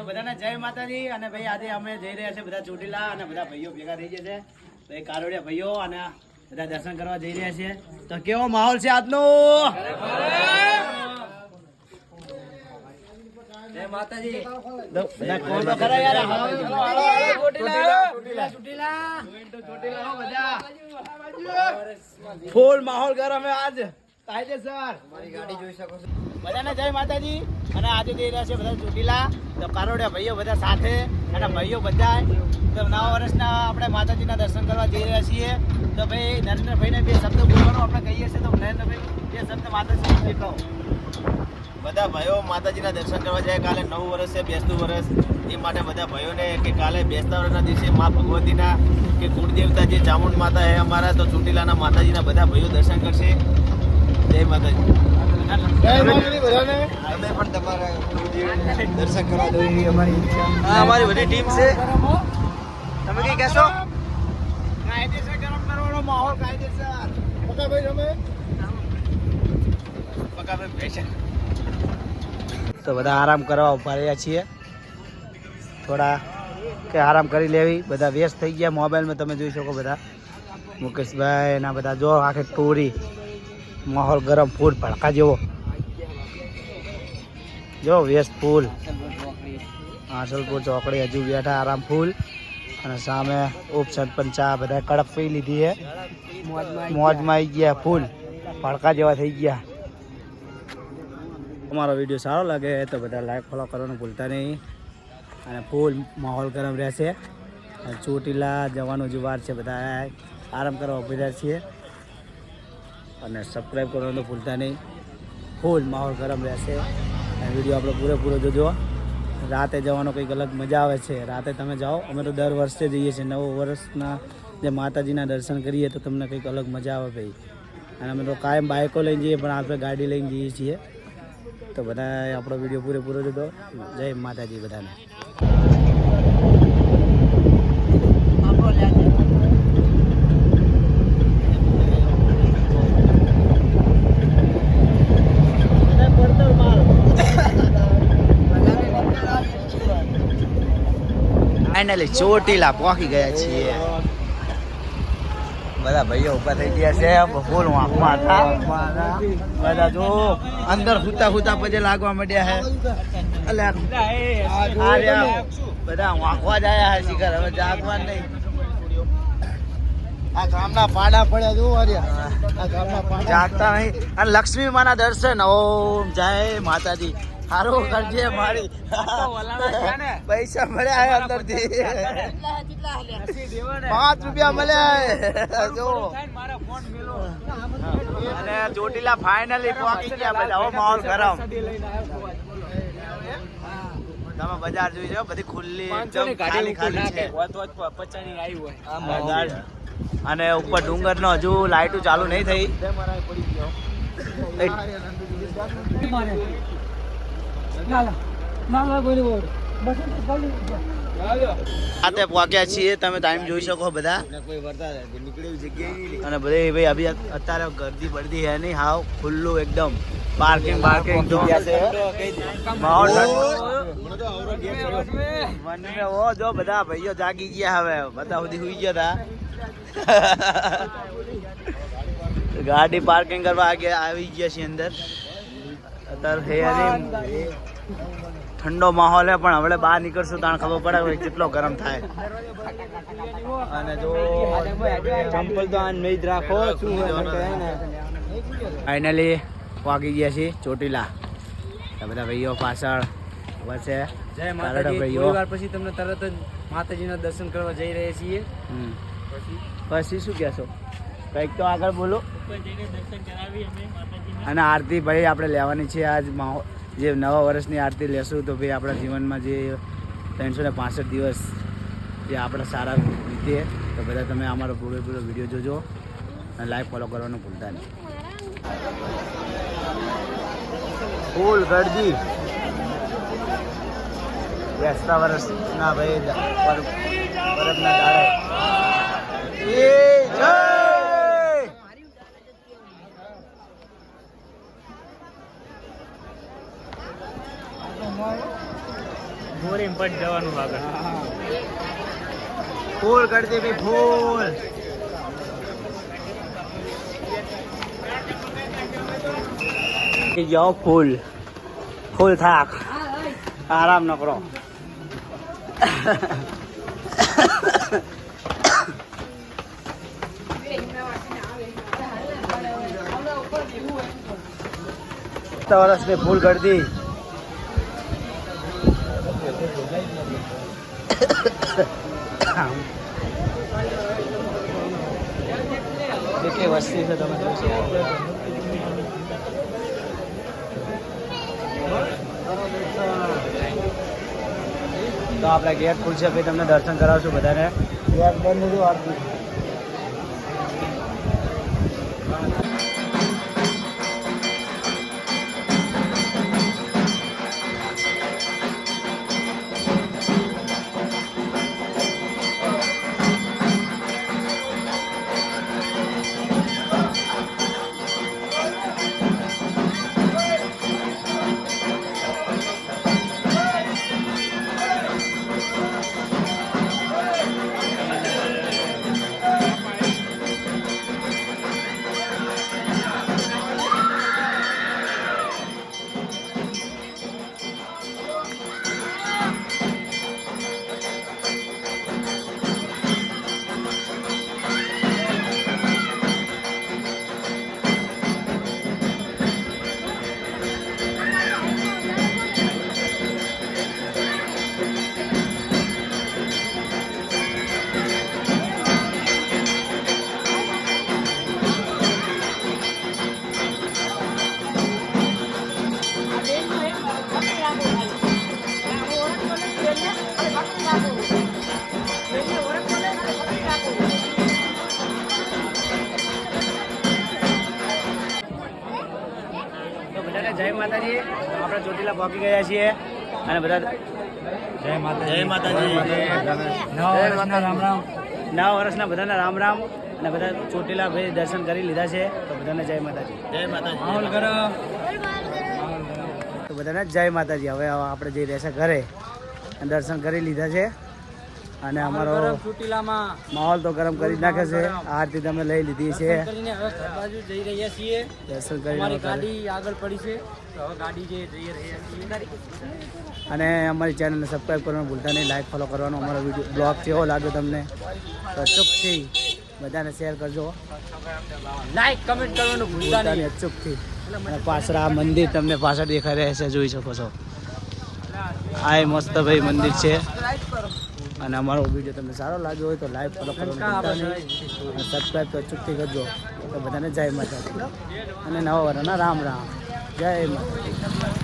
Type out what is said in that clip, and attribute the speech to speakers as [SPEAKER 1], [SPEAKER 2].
[SPEAKER 1] તો બધાને જય માતાજી અને ભાઈ આજે અમે જઈ રહ્યા છે બધા ચોટીલા અને બધા ભાઈઓ ભેગા થઈ ગયા છે. તો એ કારોડિયા ભાઈઓ અને બધા દર્શન કરવા જઈ રહ્યા છે તો કેવો માહોલ છે આજનો?
[SPEAKER 2] જય માતાજી.
[SPEAKER 1] બધા કોણ તો ખરા યાર? હાલો, હાલો, હાલો, હાલો, ચોટીલા, ચોટીલા, ચોટીલા, બધા. ફૂલ માહોલ ગરમ હે આજ. કાયદેસર. બધાને જય માતાજી. અને આજે જઈ રહ્યા છે બધા ચોટીલા તો કારોડિયા ભાઈઓ બધા સાથે અને ભાઈઓ બધા તો નવા વર્ષના આપણે માતાજીના દર્શન કરવા જઈ રહ્યા છીએ. તો ભાઈ નરેન્દ્રભાઈને બે શબ્દ બોલવાનું આપણે કહીએ છીએ. તો નરેન્દ્રભાઈ બે શબ્દ માતાજી કહો.
[SPEAKER 3] બધા ભાઈઓ માતાજીના દર્શન કરવા જાય. કાલે નવું વર્ષ છે બેસતું વર્ષ. એ માટે બધા ભાઈઓને કે કાલે બેસતા વર્ષના દિવસે મા ભગવતીના કે કુળદેવતા જે ચામુંડ માતા છે અમારા તો ચોટીલાના માતાજીના બધા ભાઈઓ દર્શન કરશે. જય માતાજી.
[SPEAKER 2] અમે પણ તમારા ગુરુદેવને દર્શન કરવા દો એવી અમારી ઈચ્છા.
[SPEAKER 3] હા અમારી બધી ટીમ છે. તમે કઈ કહેશો?
[SPEAKER 1] કાયદેસર ગરમ કરવાનો માહોલ કાયદેસર. તો બધા આરામ કરવા ઊભા રહ્યા છીએ. થોડા કે આરામ કરી લેવી. બધા વ્યસ્ત થઈ ગયા. મોબાઈલમાં તમે જોઈ શકો બધા. મુકેશભાઈ એના બધા જો આખે ટોરી માહોલ ગરમ ફૂલ ભડકા જેવો. જો, વેસ્ટ ફૂલ. આસલપુર ચોકડી હજુ બેઠા આરામ ફૂલ. અને સામે ઉપ સરપંચ ચા બધા કડક પી લીધી છે મોજમાં આવી ગયા ફૂલ. ભડકા જેવા થઈ ગયા. અમારો વીડિયો સારો લાગે તો બધા લાઈક ફોલો કરવાનું ભૂલતા નહીં. અને ફૂલ માહોલ ગરમ રહેશે. ચોટીલા જવાનું જુવાર છે, બધા આરામ કરવા ઊભી રહ્યા છીએ. અને સબસ્ક્રાઈબ કરવાનું ભૂલતા નહીં. ફૂલ માહોલ ગરમ રહેશે. અને વીડિયો આપણો પૂરેપૂરો જોજો. રાતે જવાનો કંઈક અલગ મજા આવે છે. રાતે તમે જાઓ. અમે તો દર વર્ષે જઈએ છીએ. નવ વર્ષના જે માતાજીના દર્શન કરીએ તો તમને કંઈક અલગ મજા આવે ભાઈ. અને અમે તો કાયમ બાઇકો લઈને જઈએ, પણ આપણે ગાડી લઈને જઈએ છીએ. તો બધા આપણો વીડિયો પૂરેપૂરો જોતો જય માતાજી બધાને. ફાઇનલી ચોટીલા પહોંચી ગયા છીએ. બધા ભાઈઓ ઊભા થઈ ગયા છે. ફૂલ વાંકમાં હતા. બધા જો અંદર સુતા સુતા પજે લાગવા માંડ્યા છે. અલે બધા વાંકવા જ આયા છે શિખર. હવે જાગવા નહીં.
[SPEAKER 2] આ ગામના પાડા પડ્યા જો આ ગામના પાડા
[SPEAKER 1] જાગતા નહીં. અને લક્ષ્મી માના દર્શન. ઓમ જય માતાજી. સારું કરજે મારી. પૈસા મળ્યા અંદરથી પાંચ રૂપિયા મળ્યા જો. અને ચોટીલા ફાઇનલી પહોંચી ગયા બધા. હવે માહોલ ગરમ. તમે બજાર જોઈ જાઓ બધી ખુલ્લી ખાલી ખાલી છે. બજાર. અને ઉપર ડુંગર નો હજુ લાઈટો ચાલુ નહીં થઈ. આતે પહોંચ્યા છીએ, તમે ટાઈમ જોઈ શકો બધા. અને બધે ભાઈ અત્યારે ગરદી બરદી હે નહીં, હાવ ખુલ્લું એકદમ. પાર્કિંગ પાર્કિંગ માહોલ ઓ જો બધા ભાઈઓ જાગી ગયા હવે. બધા સુધી સુઈ ગયા હતા ગાડી પાર્કિંગ કરવા આવી ગયા છે અંદર. અત્યારે હૈયાની ઠંડો માહોલ હે પણ હવે બહાર નીકળશું તાણ ખબર પડે કેટલો ગરમ થાય. અને જો
[SPEAKER 2] ચંપલ તો આ નહીં જ રાખો
[SPEAKER 1] ફાઇનલી વાગી ગયા છીએ ચોટીલા. બધા ભાઈઓ પાછળ વચ્ચે
[SPEAKER 2] જય માતાજી. પછી તમને તરત જ માતાજીના દર્શન કરવા જઈ રહ્યા છીએ.
[SPEAKER 1] પછી? પછી શું કહેશો કંઈક તો આગળ બોલો. અને આરતી ભાઈ આપણે લેવાની છે આજ જે નવા વર્ષની આરતી લેશું તો ભાઈ આપણા જીવનમાં જે ત્રણસો ને પાસઠ દિવસ જે આપણે સારા રીતે તો બધા તમે અમારો પૂરેપૂરો વીડિયો જોજો અને લાઈવ ફોલો કરવાનું ભૂલતા નહીં. ફૂલ ગઢજી બેસતા વર્ષના ભાઈ પરબના દાડે.
[SPEAKER 2] બોરિંગ પટ જવાનું આગળ.
[SPEAKER 1] ફૂલ કરી ભાઈ ફૂલ. જાઓ ફૂલ. ફૂલ થાક. આરામ ન કરો. વર્ષ મેં ફૂલ કરી મસ્તી છે તમે તો આપણા ગેટ ખુલશે, ભાઈ તમને દર્શન કરાવશું બધાને. ગેટ બંધ હતું બધાને જય માતાજી. આપણે ચોટીલા પહોંચી ગયા છીએ. અને બધા જય માતાજી.
[SPEAKER 3] જય માતાજી.
[SPEAKER 1] રામ રામ. નવ વર્ષના બધાને રામ રામ. અને બધા ચોટીલા ભાઈ દર્શન કરી લીધા છે. તો બધાને જય માતાજી.
[SPEAKER 3] જય માતાજી.
[SPEAKER 1] તો બધાને જય માતાજી. હવે આપણે જઈ રહ્યા છે ઘરે અને દર્શન કરી લીધા છે. અને અમારો માહોલ તો ગરમ કરી નાખે છે. આરતી તમે લઈ લીધી છે.
[SPEAKER 2] જઈ રહ્યા છીએ.
[SPEAKER 1] દર્શન કરી
[SPEAKER 2] ગાડી આગળ પડી
[SPEAKER 1] અને અમારી ચેનલને સબસ્ક્રાઈબ કરવાનું ભૂલતા નહીં. લાઈક ફોલો કરવાનો અમારો વીડિયો બ્લોગ કેવો લાગ્યો તમને? તો અચૂકથી બધાને શેર કરજો.
[SPEAKER 2] લાઈક કમેન્ટ કરવાનું ભૂલતા નહીં.
[SPEAKER 1] અચૂકથી. અને પાછળ આ મંદિર તમને પાછળ દેખાઈ રહ્યા છે. જોઈ શકો છો. આ મસ્ત ભાઈ મંદિર છે. અને અમારો વીડિયો તમને સારો લાગ્યો હોય તો લાઈક ફોલો કરવાનું સબસ્ક્રાઈબ તો અચૂકથી કરજો. તો બધાને જય માતા અને નવા વર્ષના રામ રામ. જય માતાજી.